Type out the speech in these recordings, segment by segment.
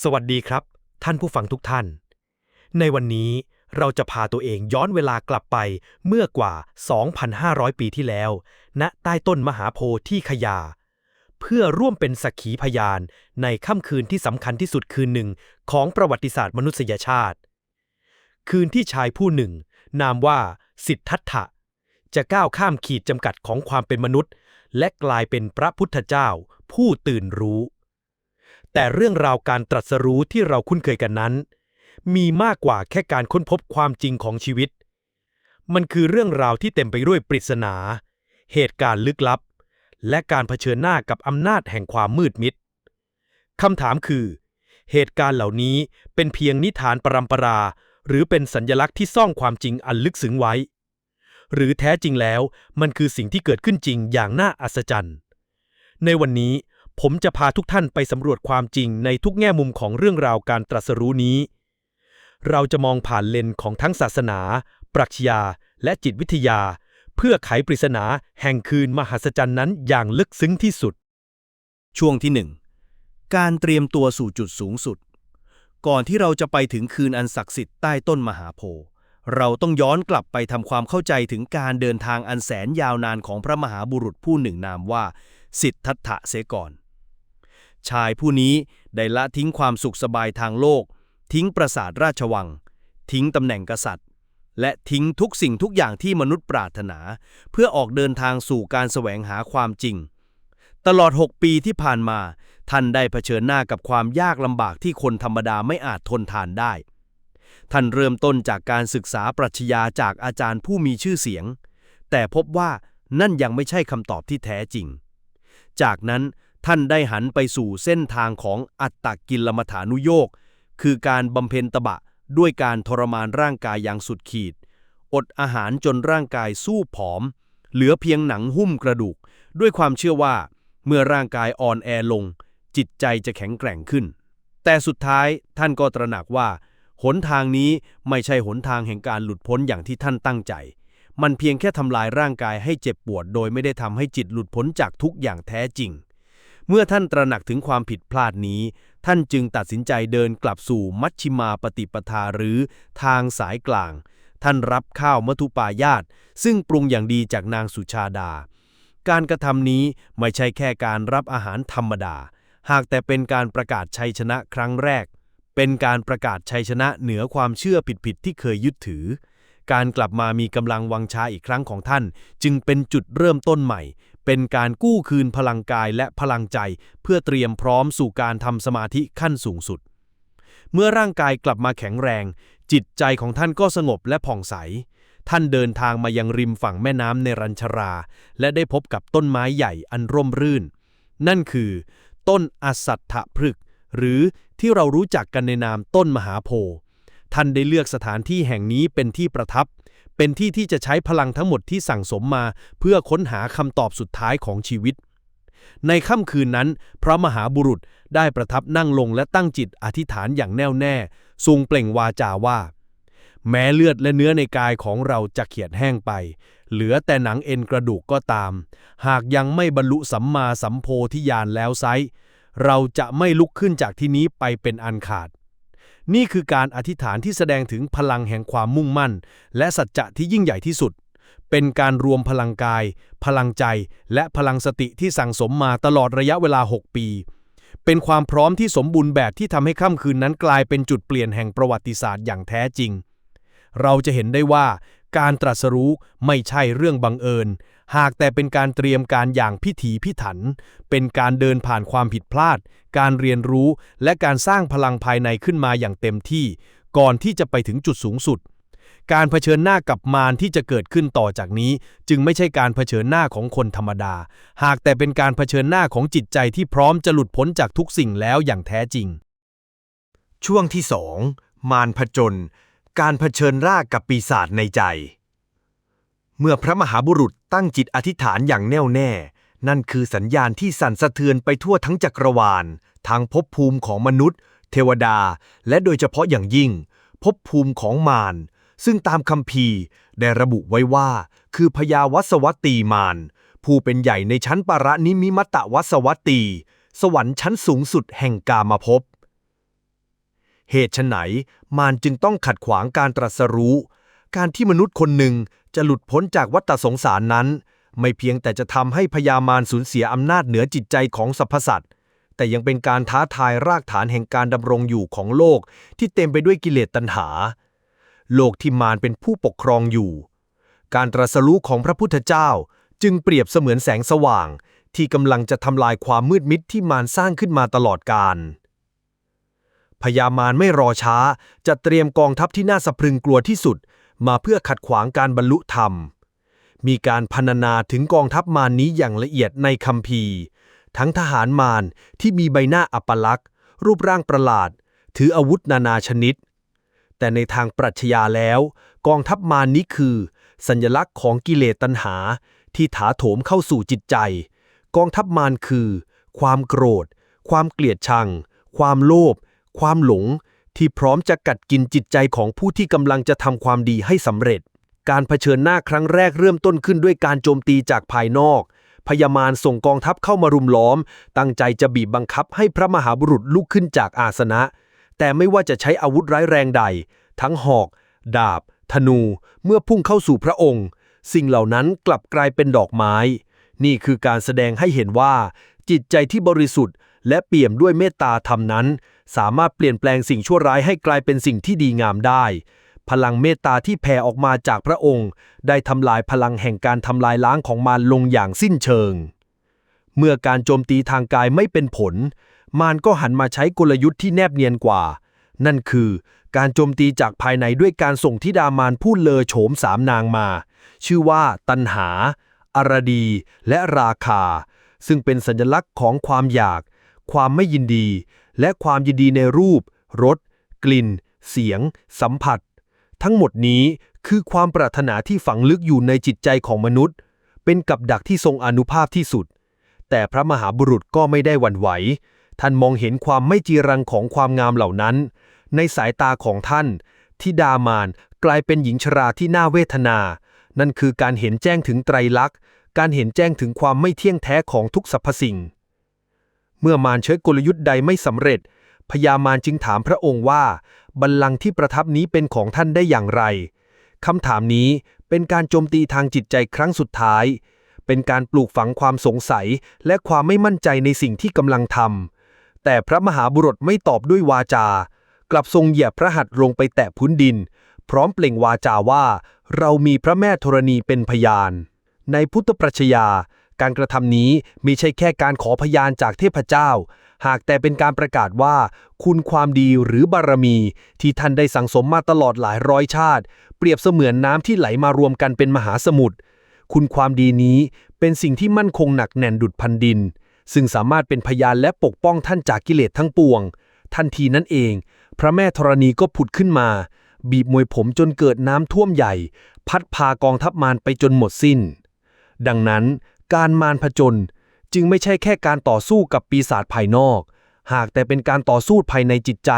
สวัสดีครับ ท่านผู้ฟังทุกท่าน ในวันนี้เราจะพาตัวเองย้อนเวลากลับไปเมื่อกว่า 2,500 ปีที่แล้ว ณใต้ต้นมหาโพธิ์ที่ขยา เพื่อร่วมเป็นสักขีพยานในค่ำคืนที่สำคัญที่สุดคืนหนึ่งของประวัติศาสตร์มนุษยชาติ คืนที่ชายผู้หนึ่ง นามว่าสิทธัตถะ จะก้าวข้ามขีดจำกัดของความเป็นมนุษย์ และกลายเป็นพระพุทธเจ้า ผู้ตื่นรู้ แต่เรื่องราวการตรัสรู้ที่เราคุ้นเคยกันนั้น มีมากกว่าแค่การค้นพบความจริงของชีวิต มันคือเรื่องราวที่เต็มไปด้วยปริศนา เหตุการณ์ลึกลับ และการเผชิญหน้ากับอำนาจแห่งความมืดมิดคำถามคือ เหตุการณ์เหล่านี้เป็นเพียงนิทานปรำปรา หรือเป็นสัญญลักษณ์ที่ซ่อนความจริงอันลึกซึ้งไว้ หรือแท้จริงแล้วมันคือสิ่งที่เกิดขึ้นจริงอย่างน่าอัศจรรย์ ในวันนี้ ผมจะพาทุกท่านไปสำรวจความจริงในทุกแง่มุมของเรื่องราวการตรัสรู้นี้ เราจะมองผ่านเลนของทั้งศาสนา ปรัชญา และจิตวิทยา เพื่อไขปริศนาแห่งคืนมหัศจรรย์นั้นอย่างลึกซึ้งที่สุด ช่วงที่1การเตรียมตัวสู่จุดสูงสุด ก่อนที่เราจะไปถึงคืนอันศักดิ์สิทธิ์ใต้ต้นมหาโพธิ์เราต้องย้อนกลับไปทำความเข้าใจถึงการเดินทางอันแสนยาวนานของพระมหาบุรุษผู้หนึ่งนามว่า สิทธัตถะเสก่อน ชายผู้นี้ได้ละทิ้งความสุขสบายทางโลก ทิ้งปราสาทราชวัง ทิ้งตำแหน่งกษัตริย์ และทิ้งทุกสิ่งทุกอย่างที่มนุษย์ปรารถนา เพื่อออกเดินทางสู่การแสวงหาความจริง ตลอด 6 ปีที่ผ่านมา ท่านได้เผชิญหน้ากับความยากลำบากที่คนธรรมดาไม่อาจทนทานได้ ท่านเริ่มต้นจากการศึกษาปรัชญาจากอาจารย์ผู้มีชื่อเสียง แต่พบว่านั่นยังไม่ใช่คำตอบที่แท้จริง จากนั้น ท่านได้หันไปสู่เส้นทางของอัตตกิลมัฐานุโยกคือการบำเพ็ญตบะด้วยการทรมานร่างกายอย่างสุดขีด อดอาหารจนร่างกายสู้ผอม เหลือเพียงหนังหุ้มกระดูก ด้วยความเชื่อว่า เมื่อร่างกายอ่อนแอลง จิตใจจะแข็งแกร่งขึ้น แต่สุดท้ายท่านก็ตระหนักว่า หนทางนี้ไม่ใช่หนทางแห่งการหลุดพ้นอย่างที่ท่านตั้งใจ มันเพียงแค่ทำลายร่างกายให้เจ็บปวดโดยไม่ได้ทำให้จิตหลุดพ้นจากทุกอย่างแท้จริง เมื่อท่านตระหนักถึงความผิดพลาดนี้ ท่านจึงตัดสินใจเดินกลับสู่มัชชิมาปฏิปทาหรือทางสายกลาง ท่านรับข้าวมัทุปายาต ซึ่งปรุงอย่างดีจากนางสุชาดา การกระทำนี้ไม่ใช่แค่การรับอาหารธรรมดา หากแต่เป็นการประกาศชัยชนะครั้งแรก เป็นการประกาศชัยชนะเหนือความเชื่อผิดๆที่เคยยึดถือการกลับมามีกำลังวังชาอีกครั้งของท่าน จึงเป็นจุดเริ่มต้นใหม่ เป็นการกู้คืนพลังกายและพลังใจ เพื่อเตรียมพร้อมสู่การทำสมาธิขั้นสูงสุด เมื่อร่างกายกลับมาแข็งแรง จิตใจของท่านก็สงบและผ่องใส ท่านเดินทางมายังริมฝั่งแม่น้ำในรัญชรา และได้พบกับต้นไม้ใหญ่อันร่มรื่น นั่นคือ ต้นอสัตถพฤกษ์หรือที่เรารู้จักกันในนามต้นมหาโพธิ์ท่านได้เลือกสถานที่แห่งนี้เป็นที่ประทับ เป็นที่ที่จะใช้พลังทั้งหมดที่สั่งสมมา เพื่อค้นหาคำตอบสุดท้ายของชีวิต ในค่ำคืนนั้น พระมหาบุรุษได้ประทับนั่งลงและตั้งจิตอธิษฐานอย่างแน่วแน่ทรงเปล่งวาจาว่า แม้เลือดและเนื้อในกายของเราจะเขียดแห้งไป เหลือแต่หนังเอ็นกระดูกก็ตาม หากยังไม่บรรลุสัมมาสัมโพธิญาณแล้วไซเราจะไม่ลุกขึ้นจากที่นี้ไปเป็นอันขาด นี่คือการอธิษฐานที่แสดงถึงพลังแห่งความมุ่งมั่น และสัจจะที่ยิ่งใหญ่ที่สุด เป็นการรวมพลังกาย พลังใจ และพลังสติที่สั่งสมมาตลอดระยะเวลา 6 ปี เป็นความพร้อมที่สมบูรณ์แบบที่ทำให้ค่ำคืนนั้นกลายเป็นจุดเปลี่ยนแห่งประวัติศาสตร์อย่างแท้จริง เราจะเห็นได้ว่าการตรัสรู้ไม่ใช่เรื่องบังเอิญ หากแต่เป็นการเตรียมการอย่างพิถีพิถัน เป็นการเดินผ่านความผิดพลาด การเรียนรู้ และการสร้างพลังภายในขึ้นมาอย่างเต็มที่ ก่อนที่จะไปถึงจุดสูงสุด การเผชิญหน้ากับมารที่จะเกิดขึ้นต่อจากนี้ จึงไม่ใช่การเผชิญหน้าของคนธรรมดา หากแต่เป็นการเผชิญหน้าของจิตใจที่พร้อมจะหลุดพ้นจากทุกสิ่งแล้วอย่างแท้จริง ช่วงที่สองมารผจญการเผชิญรากกับปีศาจในใจ เมื่อพระมหาบุรุษตั้งจิตอธิษฐานอย่างแน่วแน่ นั่นคือสัญญาณที่สั่นสะเทือนไปทั่วทั้งจักรวาล ทางภพภูมิของมนุษย์ เทวดา และโดยเฉพาะอย่างยิ่งภพภูมิของมารซึ่งตามคัมภีร์ได้ระบุไว้ว่า คือพญาวัสวัตีมารผู้เป็นใหญ่ในชั้นปารนิมิมัตตวัสวัตตี สวรรค์ชั้นสูงสุดแห่งกามภพเหตุไฉนมารจึงต้องขัดขวางการตรัสรู้ การที่มนุษย์คนหนึ่งจะหลุดพ้นจากวัฏสงสารนั้น ไม่เพียงแต่จะทำให้พญามารสูญเสียอำนาจเหนือจิตใจของสรรพสัตว์ แต่ยังเป็นการท้าทายรากฐานแห่งการดำรงอยู่ของโลกที่เต็มไปด้วยกิเลสตัณหา โลกที่มารเป็นผู้ปกครองอยู่ การตรัสรู้ของพระพุทธเจ้าจึงเปรียบเสมือนแสงสว่าง ที่กำลังจะทำลายความมืดมิดที่มารสร้างขึ้นมาตลอดกาลพญามารไม่รอช้า จะเตรียมกองทัพที่น่าสะพรึงกลัวที่สุด มาเพื่อขัดขวางการบรรลุธรรม มีการพรรณนาถึงกองทัพมารนี้อย่างละเอียดในคัมภีร์ ทั้งทหารมารที่มีใบหน้าอัปลักษณ์ รูปร่างประหลาด ถืออาวุธนานาชนิด แต่ในทางปรัชญาแล้ว กองทัพมารนี้คือ สัญลักษณ์ของกิเลสตัณหา ที่ถาโถมเข้าสู่จิตใจ กองทัพมารคือ ความโกรธ ความเกลียดชัง ความโลภความหลง ที่พร้อมจะกัดกินจิตใจของผู้ที่กำลังจะทำความดีให้สำเร็จ การเผชิญหน้าครั้งแรกเริ่มต้นขึ้นด้วยการโจมตีจากภายนอกพญามารส่งกองทัพเข้ามารุมล้อม ตั้งใจจะบีบบังคับให้พระมหาบุรุษลุกขึ้นจากอาสนะ แต่ไม่ว่าจะใช้อาวุธร้ายแรงใด ทั้งหอก ดาบ ธนู เมื่อพุ่งเข้าสู่พระองค์ สิ่งเหล่านั้นกลับกลายเป็นดอกไม้ นี่คือการแสดงให้เห็นว่า จิตใจที่บริสุทธิ์ และเปี่ยมด้วยเมตตาธรรมนั้น สามารถเปลี่ยนแปลงสิ่งชั่วร้ายให้กลายเป็นสิ่งที่ดีงามได้ พลังเมตตาที่แผ่ออกมาจากพระองค์ ได้ทำลายพลังแห่งการทำลายล้างของมารลงอย่างสิ้นเชิง เมื่อการโจมตีทางกายไม่เป็นผล มารก็หันมาใช้กลยุทธ์ที่แนบเนียนกว่า นั่นคือการโจมตีจากภายในด้วยการส่งทิดามารผู้เลอโฉมสามนางมา ชื่อว่าตันหาอารดี และราคา ซึ่งเป็นสัญลักษณ์ของความอยาก ความไม่ยินดี และความยินดีในรูป รส กลิ่น เสียง สัมผัส ทั้งหมดนี้คือความปรารถนาที่ฝังลึกอยู่ในจิตใจของมนุษย์ เป็นกับดักที่ทรงอนุภาพที่สุด แต่พระมหาบุรุษก็ไม่ได้หวั่นไหว ท่านมองเห็นความไม่จีรังของความงามเหล่านั้น ในสายตาของท่านที่ดามานกลายเป็นหญิงชราที่น่าเวทนา นั่นคือการเห็นแจ้งถึงไตรลักษณ์ การเห็นแจ้งถึงความไม่เที่ยงแท้ของทุกสรรพสิ่ง เมื่อมารใช้กลยุทธ์ใดไม่สำเร็จ พญามารจึงถามพระองค์ว่า บัลลังก์ที่ประทับนี้เป็นของท่านได้อย่างไรคำถามนี้เป็นการโจมตีทางจิตใจครั้งสุดท้าย เป็นการปลูกฝังความสงสัยและความไม่มั่นใจในสิ่งที่กำลังทำแต่พระมหาบุรุษไม่ตอบด้วยวาจา กลับทรงเหยียบพระหัตถ์ลงไปแตะพื้นดิน พร้อมเปล่งวาจาว่า เรามีพระแม่ธรณีเป็นพยาน ในพุทธปรัชญา การกระทำนี้มิใช่แค่การขอพยานจากเทพเจ้า หากแต่เป็นการประกาศว่า คุณความดีหรือบารมี ที่ท่านได้สั่งสมมาตลอดหลายร้อยชาติ เปรียบเสมือนน้ำที่ไหลมารวมกันเป็นมหาสมุทรคุณความดีนี้เป็นสิ่งที่มั่นคงหนักแน่นดุดพันดิน ซึ่งสามารถเป็นพยานและปกป้องท่านจากกิเลสทั้งปวง ทันทีนั้นเอง พระแม่ธรณีก็ผุดขึ้นมา บีบมวยผมจนเกิดน้ำท่วมใหญ่ พัดพากองทัพมารไปจนหมดสิ้น ดังนั้นการมารผจญจึงไม่ใช่แค่การต่อสู้กับปีศาจภายนอก หากแต่เป็นการต่อสู้ภายในจิตใจ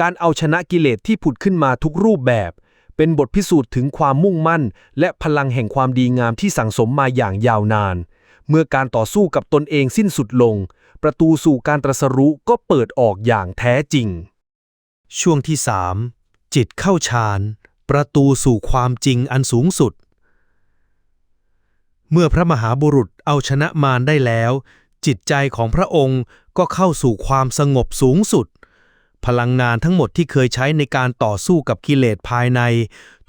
การเอาชนะกิเลสที่ผุดขึ้นมาทุกรูปแบบ เป็นบทพิสูจน์ถึงความมุ่งมั่น และพลังแห่งความดีงามที่สั่งสมมาอย่างยาวนาน เมื่อการต่อสู้กับตนเองสิ้นสุดลง ประตูสู่การตรัสรู้ก็เปิดออกอย่างแท้จริง ช่วงที่3จิตเข้าฌานประตูสู่ความจริงอันสูงสุด เมื่อพระมหาบุรุษเอาชนะมารได้แล้ว จิตใจของพระองค์ก็เข้าสู่ความสงบสูงสุด พลังงานทั้งหมดที่เคยใช้ในการต่อสู้กับกิเลสภายใน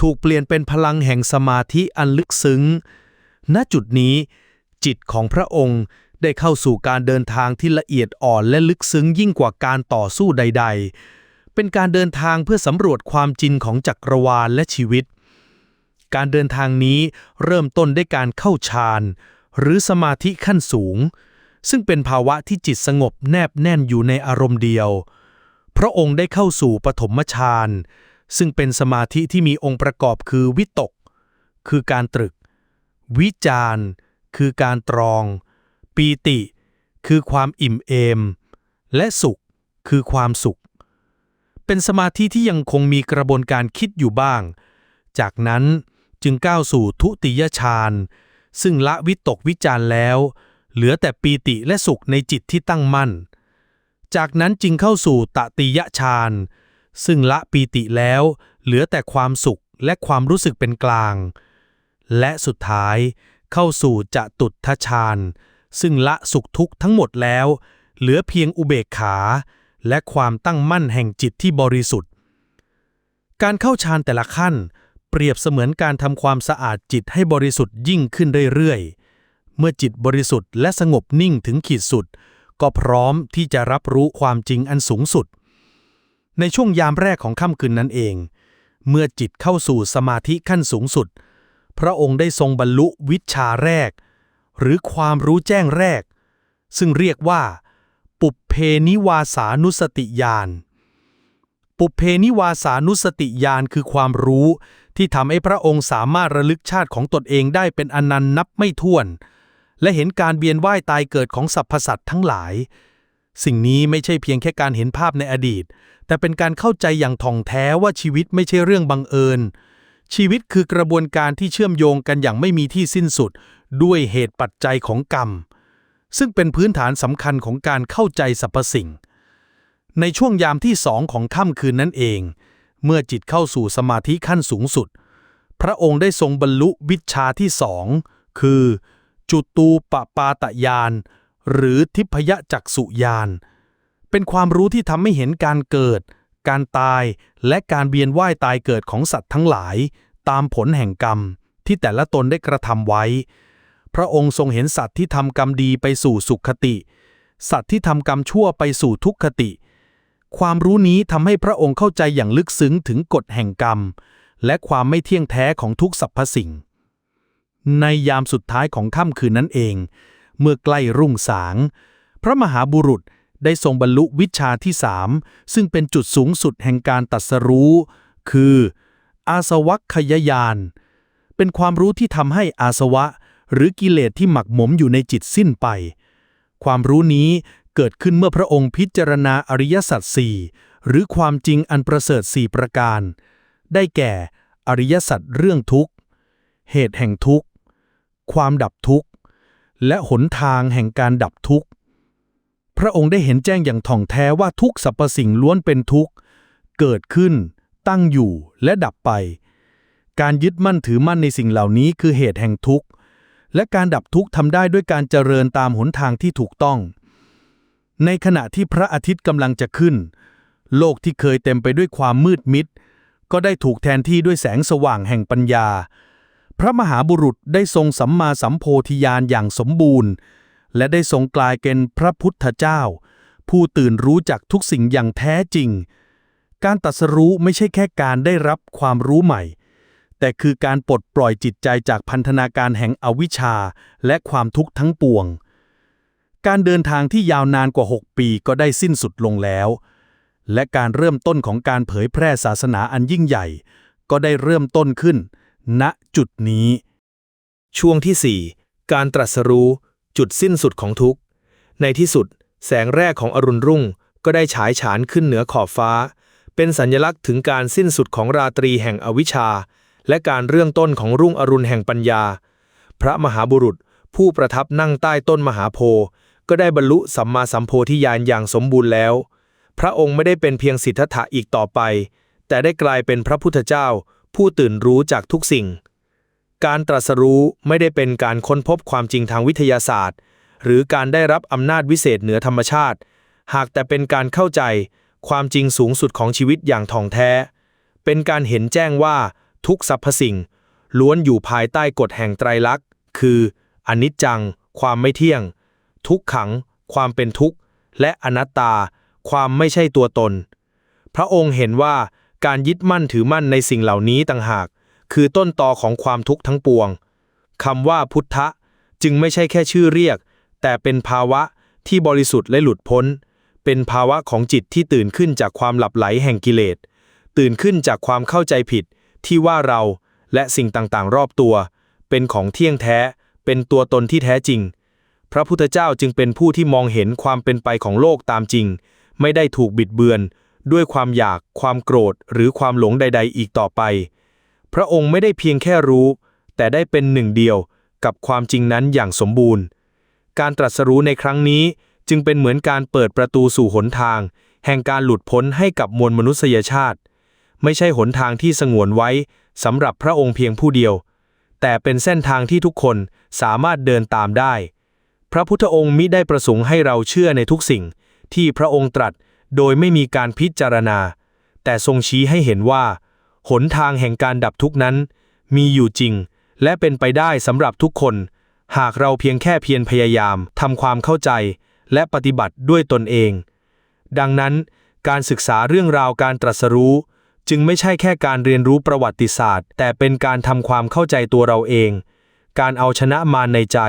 ถูกเปลี่ยนเป็นพลังแห่งสมาธิอันลึกซึ้ง ณจุดนี้ จิตของพระองค์ได้เข้าสู่การเดินทางที่ละเอียดอ่อนและลึกซึ้งยิ่งกว่าการต่อสู้ใด ๆ เป็นการเดินทางเพื่อสำรวจความจริงของจักรวาลและชีวิต การเดินทางนี้เริ่มต้นด้วยการเข้าฌานหรือสมาธิขั้นสูง ซึ่งเป็นภาวะที่จิตสงบแนบแน่นอยู่ในอารมณ์เดียว พระองค์ได้เข้าสู่ปฐมฌานซึ่งเป็นสมาธิที่มีองค์ประกอบคือวิตก คือการตรึก วิจารคือการตรอง ปีติ คือความอิ่มเอม และสุขคือความสุข เป็นสมาธิที่ยังคงมีกระบวนการคิดอยู่บ้าง จากนั้น จึงก้าวสู่ทุติยฌานซึ่งละวิตกวิจารแล้ว เหลือแต่ปีติและสุขในจิตที่ตั้งมั่น จากนั้นจึงเข้าสู่ตติยฌานซึ่งละปีติแล้ว เหลือแต่ความสุขและความรู้สึกเป็นกลาง และสุดท้ายเข้าสู่จะตุทฌานซึ่งละสุขทุกข์ทั้งหมดแล้ว เหลือเพียงอุเบกขา และความตั้งมั่นแห่งจิตที่บริสุทธิ์ การเข้าฌานแต่ละขั้น เปรียบเสมือนการทำความสะอาดจิตให้บริสุทธิ์ยิ่งขึ้นเรื่อยๆ เมื่อจิตบริสุทธิ์และสงบนิ่งถึงขีดสุด ก็พร้อมที่จะรับรู้ความจริงอันสูงสุด ในช่วงยามแรกของค่ำคืนนั้นเอง เมื่อจิตเข้าสู่สมาธิขั้นสูงสุด พระองค์ได้ทรงบรรลุวิชชาแรก หรือความรู้แจ้งแรก ซึ่งเรียกว่า ปุเพนิวาสานุสติญาณปุเพนิวาสานุสติญาณคือความรู้ ที่ทำให้พระองค์สามารถระลึกชาติของตนเองได้เป็นอนันต์นับไม่ถ้วน และเห็นการเวียนว่ายตายเกิดของสรรพสัตว์ทั้งหลาย สิ่งนี้ไม่ใช่เพียงแค่การเห็นภาพในอดีต แต่เป็นการเข้าใจอย่างท่องแท้ว่าชีวิตไม่ใช่เรื่องบังเอิญ ชีวิตคือกระบวนการที่เชื่อมโยงกันอย่างไม่มีที่สิ้นสุด ด้วยเหตุปัจจัยของกรรม ซึ่งเป็นพื้นฐานสำคัญของการเข้าใจสรรพสิ่ง ในช่วงยามที่สองของค่ำคืนนั้นเอง เมื่อจิตเข้าสู่สมาธิขั้นสูงสุด พระองค์ได้ทรงบรรลุวิชาที่สองคือ จุตูปปาตยาน หรือทิพยจักษุญาณเป็นความรู้ที่ทำให้เห็นการเกิด การตายและการเวียนว่ายตายเกิดของสัตว์ทั้งหลาย ตามผลแห่งกรรมที่แต่ละตนได้กระทำไว้ พระองค์ทรงเห็นสัตว์ที่ทำกรรมดีไปสู่สุขคติ สัตว์ที่ทำกรรมชั่วไปสู่ทุกขติ ความรู้นี้ทำให้พระองค์เข้าใจอย่างลึกซึ้งถึงกฎแห่งกรรม และความไม่เที่ยงแท้ของทุกสรรพสิ่ง ในยามสุดท้ายของค่ำคืนนั้นเอง เมื่อใกล้รุ่งสาง พระมหาบุรุษได้ทรงบรรลุวิชาที่สามซึ่งเป็นจุดสูงสุดแห่งการตัดสรู้ คือ อาสวัคคยายาน เป็นความรู้ที่ทำให้อาสวะ หรือกิเลสที่หมักหมมอยู่ในจิตสิ้นไป ความรู้นี้ เกิดขึ้นเมื่อพระองค์พิจารณาอริยสัจสี่หรือความจริงอันประเสริฐสี่ประการ ได้แก่ อริยสัจเรื่องทุกข์ เหตุแห่งทุกข์ ความดับทุกข์ และหนทางแห่งการดับทุกข์ พระองค์ได้เห็นแจ้งอย่างท่องแท้ว่าทุกสรรพสิ่งล้วนเป็นทุกข์ เกิดขึ้น ตั้งอยู่และดับไป การยึดมั่นถือมั่นในสิ่งเหล่านี้คือเหตุแห่งทุกข์ และการดับทุกข์ทำได้ด้วยการเจริญตามหนทางที่ถูกต้อง ในขณะที่พระอาทิตย์กำลังจะขึ้น โลกที่เคยเต็มไปด้วยความมืดมิด ก็ได้ถูกแทนที่ด้วยแสงสว่างแห่งปัญญา พระมหาบุรุษได้ทรงสัมมาสัมโพธิญาณอย่างสมบูรณ์ และได้ทรงกลายเป็นพระพุทธเจ้า ผู้ตื่นรู้จักทุกสิ่งอย่างแท้จริง การตัสรู้ไม่ใช่แค่การได้รับความรู้ใหม่ แต่คือการปลดปล่อยจิตใจจากพันธนาการแห่งอวิชชาและความทุกข์ทั้งปวง การเดินทางที่ยาวนานกว่า 6 ปีก็ได้สิ้นสุดลงแล้ว และการเริ่มต้นของการเผยแพร่ศาสนาอันยิ่งใหญ่ ก็ได้เริ่มต้นขึ้น ณจุดนี้ ช่วงที่ 4 การตรัสรู้ จุดสิ้นสุดของทุกข์ ในที่สุด แสงแรกของอรุณรุ่ง ก็ได้ฉายฉานขึ้นเหนือขอบฟ้า เป็นสัญลักษณ์ถึงการสิ้นสุดของราตรีแห่งอวิชชา และการเรื่องต้นของรุ่งอรุณแห่งปัญญา พระมหาบุรุษ ผู้ประทับนั่งใต้ต้นมหาโพธิ์ ก็ได้บรรลุสัมมาสัมโพธิญาณอย่างสมบูรณ์แล้ว พระองค์ไม่ได้เป็นเพียงสิทธัตถะอีกต่อไป แต่ได้กลายเป็นพระพุทธเจ้า ผู้ตื่นรู้จากทุกสิ่ง การตรัสรู้ไม่ได้เป็นการค้นพบความจริงทางวิทยาศาสตร์ หรือการได้รับอำนาจวิเศษเหนือธรรมชาติ หากแต่เป็นการเข้าใจความจริงสูงสุดของชีวิตอย่างท่องแท้ เป็นการเห็นแจ้งว่าทุกสรรพสิ่ง ล้วนอยู่ภายใต้กฎแห่งไตรลักษณ์ คือ อนิจจัง ความไม่เที่ยง ทุกขัง ความเป็นทุกข์ และอนัตตา ความไม่ใช่ตัวตน พระองค์เห็นว่าการยึดมั่นถือมั่นในสิ่งเหล่านี้ต่างหาก คือต้นตอของความทุกข์ทั้งปวงคำว่าพุทธะ จึงไม่ใช่แค่ชื่อเรียก แต่เป็นภาวะที่บริสุทธิ์และหลุดพ้น เป็นภาวะของจิตที่ตื่นขึ้นจากความหลับไหลแห่งกิเลส ตื่นขึ้นจากความเข้าใจผิด ที่ว่าเราและสิ่งต่างๆ รอบตัว เป็นของเที่ยงแท้ เป็นตัวตนที่แท้จริง พระพุทธเจ้าจึงเป็นผู้ที่มองเห็นความเป็นไปของโลกตามจริง ไม่ได้ถูกบิดเบือน ด้วยความอยาก ความโกรธ หรือความหลงใด ๆ อีกต่อไป พระองค์ไม่ได้เพียงแค่รู้ แต่ได้เป็นหนึ่งเดียวกับความจริงนั้นอย่างสมบูรณ์ การตรัสรู้ในครั้งนี้จึงเป็นเหมือนการเปิดประตูสู่หนทาง แห่งการหลุดพ้นให้กับมวลมนุษยชาติ ไม่ใช่หนทางที่สงวนไว้สำหรับพระองค์เพียงผู้เดียว แต่เป็นเส้นทางที่ทุกคนสามารถเดินตามได้ พระพุทธองค์มิได้ประสงค์ให้เราเชื่อในทุกสิ่ง ที่พระองค์ตรัสโดยไม่มีการพิจารณา แต่ทรงชี้ให้เห็นว่า หนทางแห่งการดับทุกนั้น มีอยู่จริง และเป็นไปได้สำหรับทุกคน หากเราเพียงแค่เพียรพยายามทำความเข้าใจ และปฏิบัติด้วยตนเอง ดังนั้น การศึกษาเรื่องราวการตรัสรู้ จึงไม่ใช่แค่การเรียนรู้ประวัติศาสตร์ แต่เป็นการทำความเข้าใจตัวเราเอง การเอาชนะมารในใจ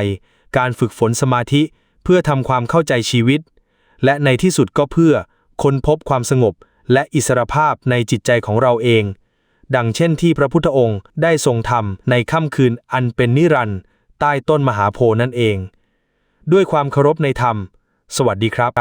การฝึกฝนสมาธิเพื่อทำความเข้าใจชีวิต และในที่สุดก็เพื่อค้นพบความสงบและอิสรภาพในจิตใจของเราเอง ดังเช่นที่พระพุทธองค์ได้ทรงทำในค่ำคืนอันเป็นนิรันด์ใต้ต้นมหาโพนั่นเอง ด้วยความเคารพในธรรม สวัสดีครับ